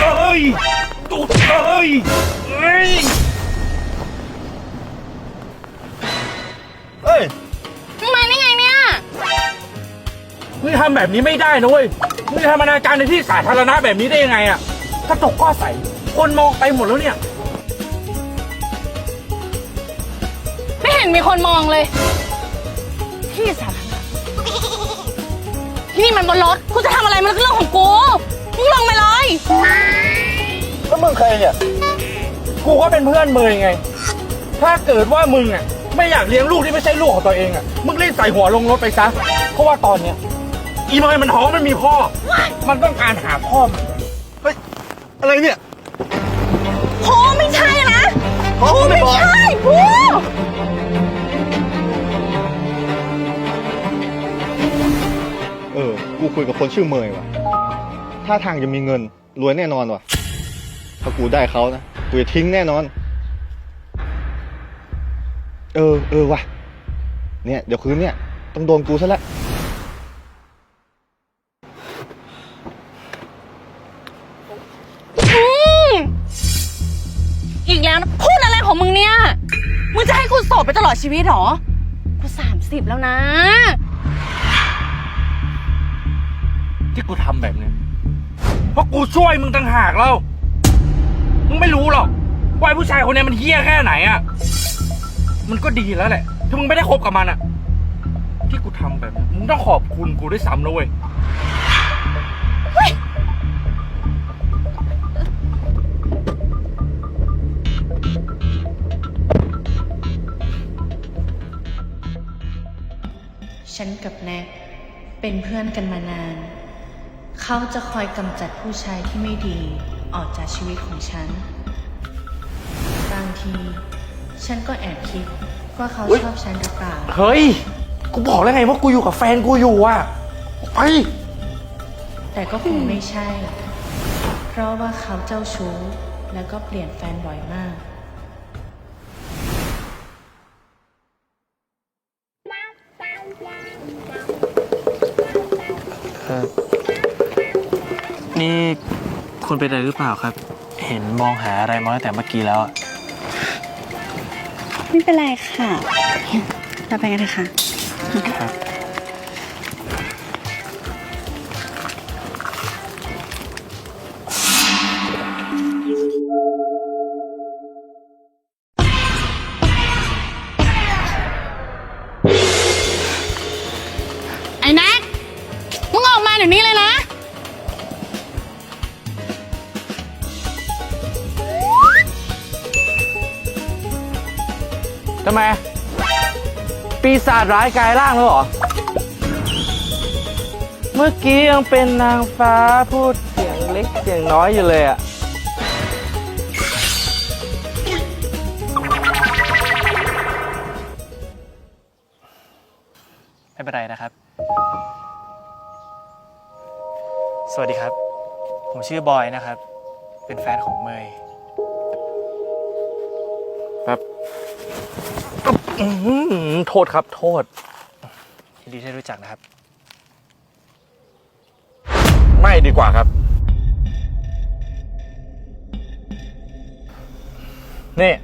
เอ้ยดูเอ้ยเอ้ยเอ้ยมึงมาได้ไงเนี่ยมึงทำแบบนี้ไม่ได้นะเว้ยมึงจะทำอนาจารในที่สาธารณะแบบนี้ได้ยังไงอะกระจกก็ใสคนมองไปหมดแล้วเนี่ย ไม่เห็นมีคนมองเลย ที่สาธารณะนี่มันบนรถกูจะทำอะไรมันก็เรื่องของกู มึงลงไปเลย แล้วมึงเคยเนี่ย กูก็เป็นเพื่อนมึงไง ถ้าเกิดว่ามึงอะไม่อยากเลี้ยงลูกที่ไม่ใช่ลูกของตัวเองอะ มึงรีบใส่หัวลงรถไปซะ เพราะว่าตอนเนี้ยอีเมยมันท้องมันมีพ่อ มันต้องการหาพ่อมันเฮ้ย อะไรเนี่ยโหไม่ใช่นะพ่อไม่บอกใช่พูเออ กูคุยกับคนชื่อเมยว่ะ ถ้าทางจะมีเงิน รวยแน่นอนว่ะ ถ้ากูได้เขานะ กูจะทิ้งแน่นอน เออ เออว่ะ เนี่ย เดี๋ยวคืนเนี่ย ต้องโดนกูซะละอืมอีกแล้วนะพูดอะไรของมึงเนี่ย มึงจะให้กูโสดไปตลอดชีวิตเหรอ กูสามสิบแล้วนะ ที่กูทำแบบเนี้ย เพราะกูช่วยมึงต่างหากแล้วมึงไม่รู้หรอกว่าไอ้ผู้ชายคนนี้มันเฮี้ยแค่ไหนอะ มันก็ดีแล้วแหละถ้ามึงไม่ได้คบกับมันอะ ที่กูทำแบบนี้มึงต้องขอบคุณกูด้วยซ้ำนะเว้ย ฉันกับแน็กเป็นเพื่อนกันมานาน เขาจะคอยกำจัดผู้ชายที่ไม่ดีออกจากชีวิตของฉัน บางที ฉันก็แอบคิดว่าเขาเฮ้ยชอบฉันหรือเปล่า เฮ้ย กูบอกแล้วไงว่ากูอยู่กับแฟนกูอยู่อะออกไป แต่ก็คงไม่ใช่ เพราะว่าเขาเจ้าชู้แล้วก็เปลี่ยนแฟนบ่อยมาก นี่คุณเป็นอะไรหรือเปล่าครับ เห็นมองหาอะไรมาตั้งแต่เมื่อกี้แล้วอะไม่เป็นไรค่ะ เราไปกันเถอะค่ะ ครับ ไม ปีศาจร้ายกายร่างแล้วเหรอ เมื่อกี้ยังเป็นนางฟ้าพูดเสียงเล็กเสียงน้อยอยู่เลยอะไม่เป็นไรนะครับ สวัสดีครับ ผมชื่อบอยนะครับ เป็นแฟนของเมยครับ อื้อหือโทษครับโทษยินดีที่ได้รู้จักนะครับ ไม่ดีกว่าครับ นี่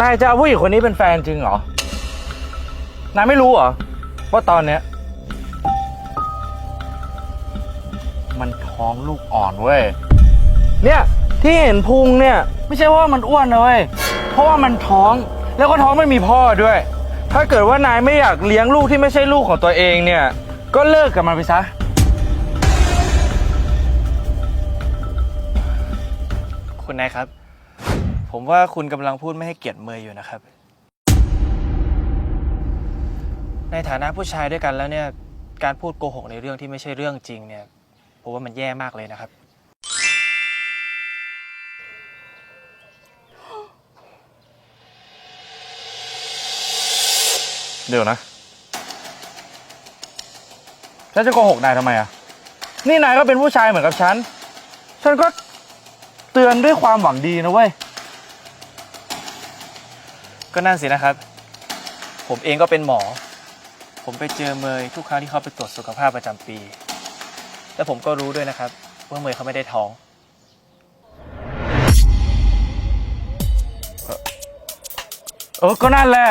นายจะเอาผู้หญิงคนนี้เป็นแฟนจริงเหรอ นายไม่รู้เหรอ ว่าตอนเนี้ย มันท้องลูกอ่อนเว้ย เนี่ย ที่เห็นพุงเนี่ย ไม่ใช่ว่ามันอ้วนนะเว้ย เพราะว่ามันท้อง แล้วก็ท้องไม่มีพ่อด้วย ถ้าเกิดว่านายไม่อยากเลี้ยงลูกที่ไม่ใช่ลูกของตัวเองเนี่ย ก็เลิกกับมันไปซะ คุณนายครับ ผมว่าคุณกำลังพูดไม่ให้เกียรติเมยอยู่นะครับ ในฐานะผู้ชายด้วยกันแล้วเนี่ย การพูดโกหกในเรื่องที่ไม่ใช่เรื่องจริงเนี่ย ผมว่ามันแย่มากเลยนะครับ เดี๋ยวนะฉันจะโกหกนายทำไมอะ นี่นายก็เป็นผู้ชายเหมือนกับฉัน ฉันก็เตือนด้วยความหวังดีนะเว้ย ก็นั่นสินะครับ ผมเองก็เป็นหมอ ผมไปเจอเมยทุกครั้งที่เขาไปตรวจสุขภาพประจำปี และผมก็รู้ด้วยนะครับ ว่าเมยเขาไม่ได้ท้อง เออ ก็นั่นแหละ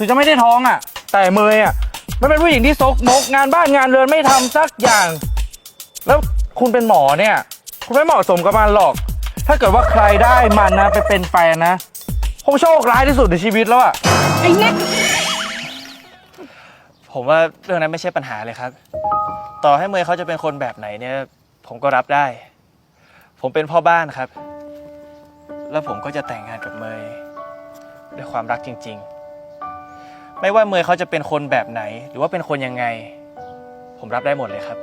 ถึงจะไม่ได้ท้องอะ แต่เมยอะมันเป็นผู้หญิงที่ซกมกงานบ้านงานเรือนไม่ทำสักอย่าง แล้วคุณเป็นหมอเนี่ย คุณไม่เหมาะสมกับมันหรอก ถ้าเกิดว่าใครได้มันนะไปเป็นแฟนนะคงโชคร้ายที่สุดในชีวิตแล้วอะไอ้เน็กผมว่าเรื่องนั้นไม่ใช่ปัญหาเลยครับ ต่อให้เมยเขาจะเป็นคนแบบไหนเนี่ย ผมก็รับได้ ผมเป็นพ่อบ้านครับ แล้วผมก็จะแต่งงานกับเมยด้วยความรักจริง ๆ ไม่ว่าเมยเขาจะเป็นคนแบบไหน หรือว่าเป็นคนยังไง ผมรับได้หมดเลยครับ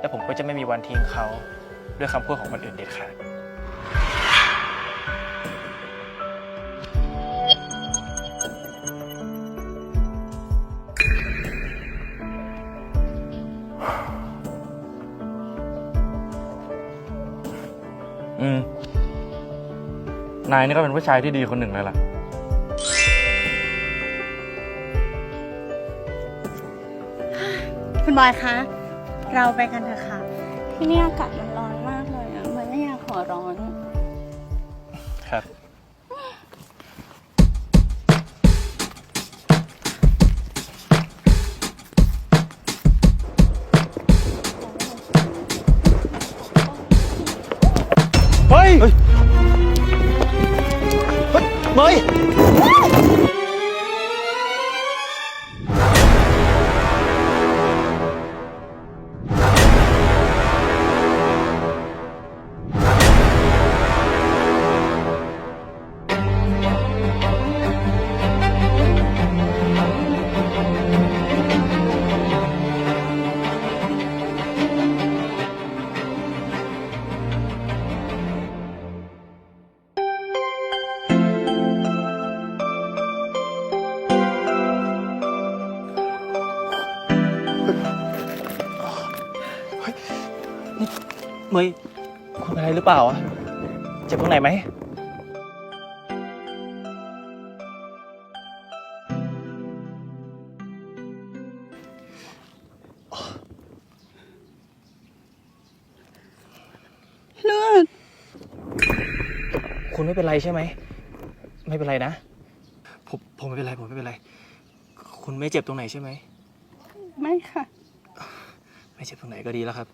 และผมก็จะไม่มีวันทิ้งเขาด้วยคำพูดของคนอื่นเด็ดขาดอืม นายนี่ก็เป็นผู้ชายที่ดีคนหนึ่งเลยล่ะ คุณบอยคะ เราไปกันเถอะค่ะ ที่นี่อากาศมัน เมยคุณเป็นอะไรหรือเปล่าอะเจ็บตรงไหนไหมเลือด คุณไม่เป็นไรใช่ไหม ไม่เป็นไรนะ ผมผมไม่เป็นไรผมไม่เป็นไร คุณไม่เจ็บตรงไหนใช่ไหม ไม่ค่ะ ไม่เจ็บตรงไหนก็ดีแล้วครับ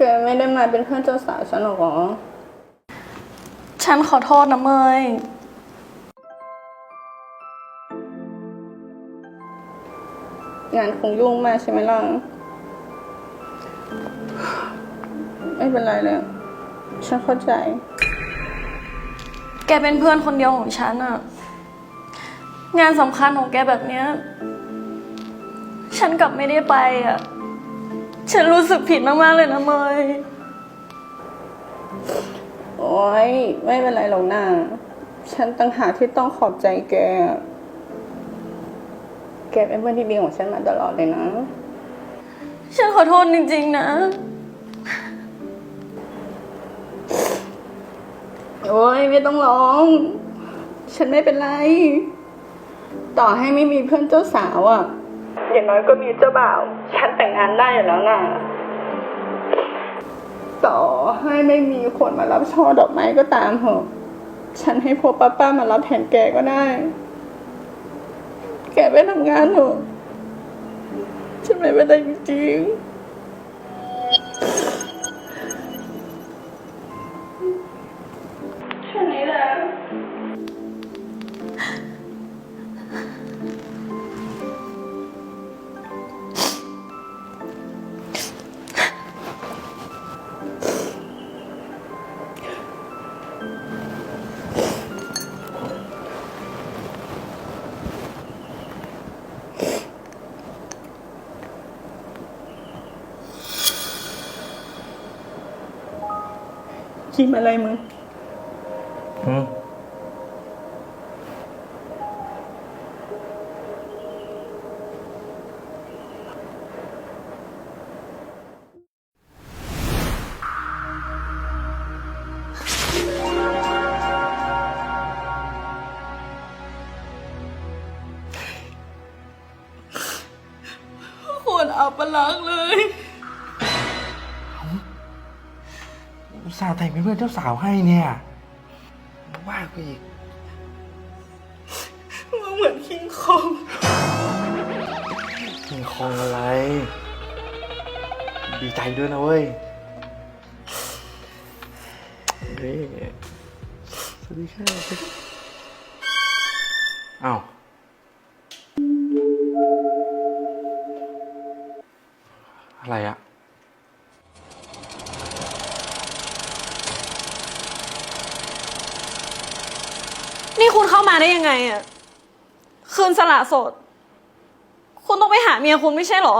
แกไม่ได้มาเป็นเพื่อนเจ้าสาวฉันหรอฉันขอโทษนะเมย งานคงยุ่งมากใช่ไหมล่ะ ไม่เป็นไรเลย ฉันเข้าใจ แกเป็นเพื่อนคนเดียวของฉันอะงานสำคัญของแกแบบเนี้ย ฉันกลับไม่ได้ไปอะ ฉันรู้สึกผิดมาก ๆ เลยนะเมยโอ๊ยไม่เป็นไรหรอกนะฉันต่างหากที่ต้องขอบใจแก แกเป็นเพื่อนที่ดีของฉันมาตลอดเลยนะ ฉันขอโทษจริง ๆ นะ โอ๊ยไม่ต้องร้อง ฉันไม่เป็นไร ต่อให้ไม่มีเพื่อนเจ้าสาวอะ่ะ อย่างน้อยก็มีเจ้าบ่าว ฉันแต่งงานได้อยู่แล้วนะต่อให้ไม่มีคนมารับช่อดอกไม้ก็ตามเหอะ ฉันให้พวกป้าป้ามารับแทนแกก็ได้ แกไปทำงานเถอะฉันไม่เป็นไรจริงๆ คิมอะไรมึง อืมโคนอับปลักษณ์เลย ห์แต่งเป็นเพื่อนเจ้าสาวให้เนี่ยว่ากูอีกมึงเหมือนคิงคองกินคองอะไร ดีใจด้วยนะเว้ยเฮ้ยสวัสดีค่ะ ได้ยังไงอะคืนสละโสด คุณต้องไปหาเมียคุณไม่ใช่เหรอ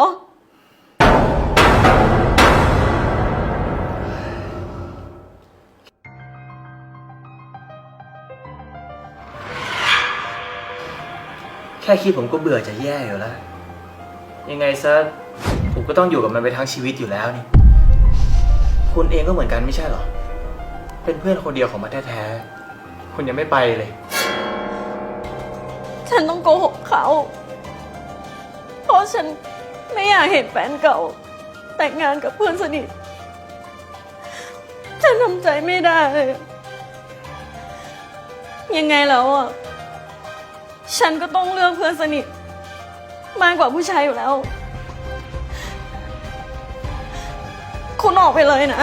แค่คิดผมก็เบื่อจะแย่อยู่แล้ว ยังไงซะผมก็ต้องอยู่กับมันไปทั้งชีวิตอยู่แล้วนี่ คุณเองก็เหมือนกันไม่ใช่เหรอ เป็นเพื่อนคนเดียวของมันแท้ๆ คุณยังไม่ไปเลย ฉันต้องโกหกเขา เพราะฉันไม่อยากเห็นแฟนเก่า แต่งงานกับเพื่อนสนิท ฉันทำใจไม่ได้ยังไงแล้วอะ ฉันก็ต้องเลือกเพื่อนสนิท มากกว่าผู้ชายอยู่แล้ว คุณออกไปเลยนะ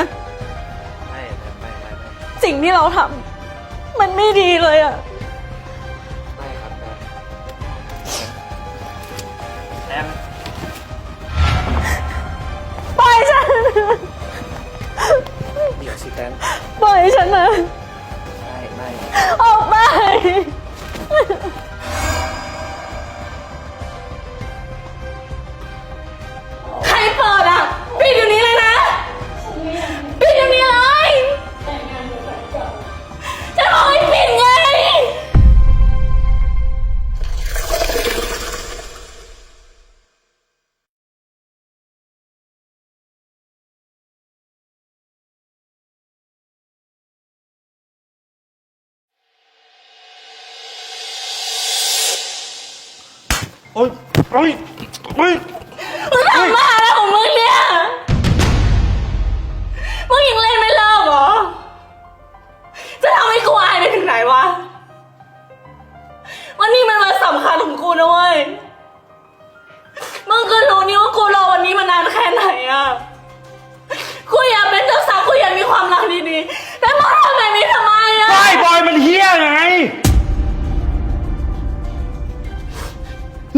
ไม่ไม่ไม่ไม่สิ่งที่เราทำมันไม่ดีเลยอะ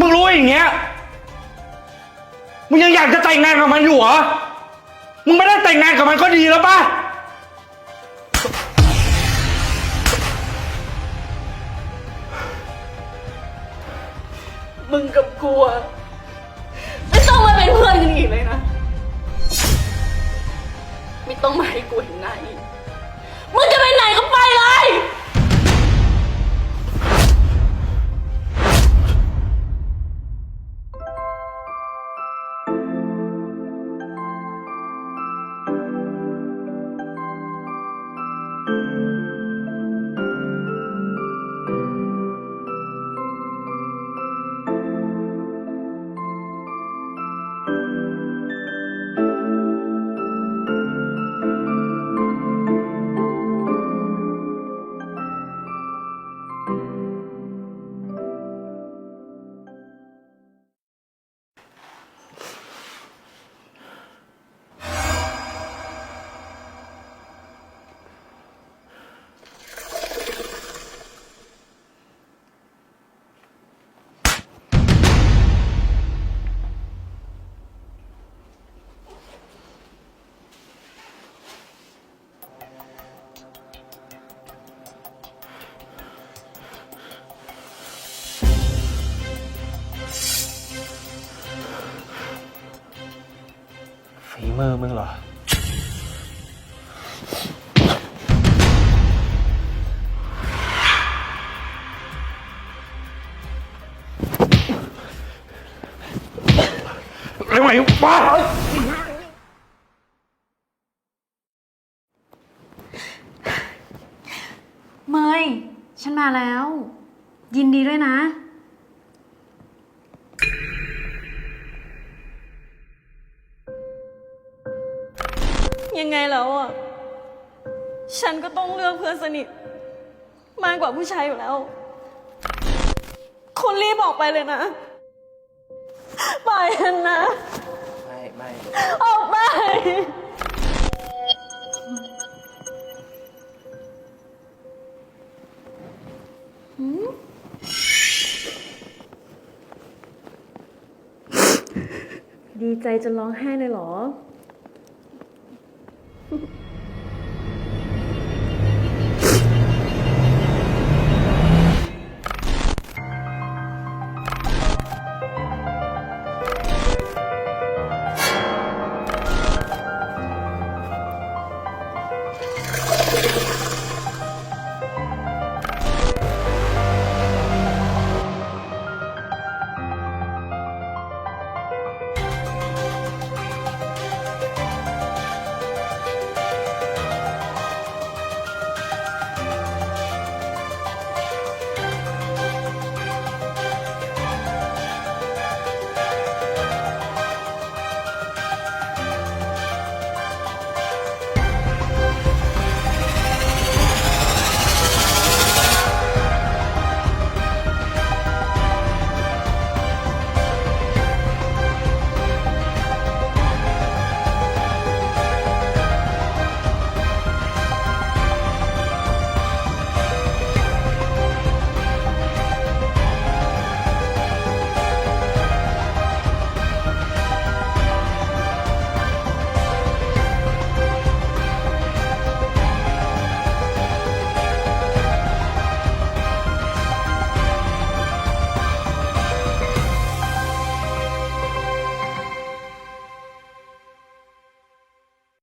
งรู้อย่างเงี้ย มึงยังอยากจะแต่งงานกับมันอยู่เหรอ มึงไม่ได้แต่งงานกับมันก็ดีแล้วป่ะ มึงกับกูอะไม่ต้องมาเป็นเพื่อนกันอีกเลยนะ ไม่ต้องมาให้กูเห็นหน้าอีก เมอร์มึงเหรอ เร็วไหนบ้าเมยฉันมาแล้ว ยินดีด้วยนะ ยังไงแล้วอะ ฉันก็ต้องเลือกเพื่อนสนิท มากกว่าผู้ชายอยู่แล้ว คุณรีบออกไปเลยนะ ไปกันนะ ไม่ไม่ออกไป ดีใจจนร้องไห้เลยเหรอ